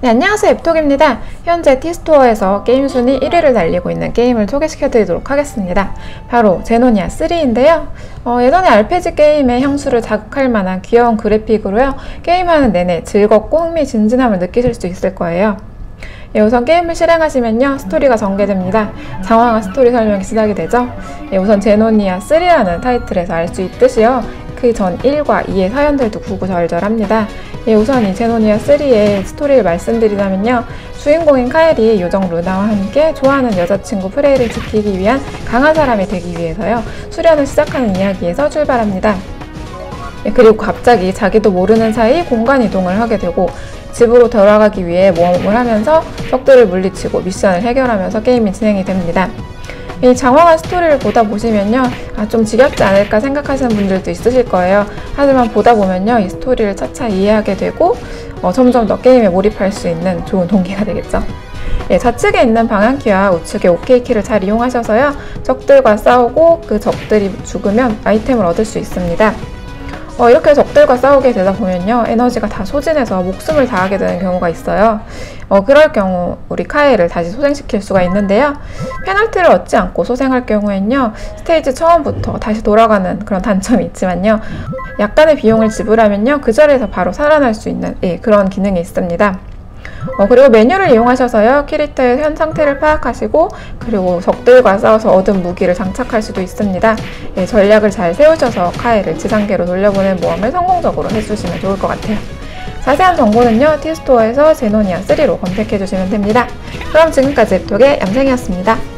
네, 안녕하세요. 앱톡입니다. 현재 티스토어에서 게임 순위 1위를 달리고 있는 게임을 소개시켜 드리도록 하겠습니다. 바로 제노니아 3인데요. 어, 예전에 RPG 게임의 향수를 자극할 만한 귀여운 그래픽으로요. 게임하는 내내 즐겁고 흥미진진함을 느끼실 수 있을 거예요. 예, 우선 게임을 실행하시면요 스토리가 전개됩니다. 장황한 스토리 설명이 시작이 되죠. 예, 우선 제노니아 3라는 타이틀에서 알 수 있듯이요 그 전 1과 2의 사연들도 구구절절합니다. 예, 우선 이 제노니아 3의 스토리를 말씀드리자면요 주인공인 카엘이 요정 루나와 함께 좋아하는 여자친구 프레이를 지키기 위한 강한 사람이 되기 위해서요 수련을 시작하는 이야기에서 출발합니다. 예, 그리고 갑자기 자기도 모르는 사이 공간 이동을 하게 되고 집으로 돌아가기 위해 모험을 하면서 적들을 물리치고 미션을 해결하면서 게임이 진행이 됩니다. 이 장황한 스토리를 보다 보시면요, 아, 좀 지겹지 않을까 생각하시는 분들도 있으실 거예요. 하지만 보다 보면요, 이 스토리를 차차 이해하게 되고 어, 점점 더 게임에 몰입할 수 있는 좋은 동기가 되겠죠. 예, 좌측에 있는 방향키와 우측의 OK키를 잘 이용하셔서요, 적들과 싸우고 그 적들이 죽으면 아이템을 얻을 수 있습니다. 어, 이렇게 적들과 싸우게 되다 보면요 에너지가 다 소진해서 목숨을 다하게 되는 경우가 있어요. 어, 그럴 경우 우리 카이를 다시 소생시킬 수가 있는데요. 페널티를 얻지 않고 소생할 경우엔요 스테이지 처음부터 다시 돌아가는 그런 단점이 있지만요 약간의 비용을 지불하면요 그 자리에서 바로 살아날 수 있는 예, 그런 기능이 있습니다 어, 그리고 메뉴를 이용하셔서요 캐릭터의 현 상태를 파악하시고 그리고 적들과 싸워서 얻은 무기를 장착할 수도 있습니다. 예, 전략을 잘 세우셔서 카이를 지상계로 돌려보낸 모험을 성공적으로 해주시면 좋을 것 같아요. 자세한 정보는요 티스토어에서 제노니아 3로 검색해 주시면 됩니다. 그럼 지금까지 앱톡의 얌생이었습니다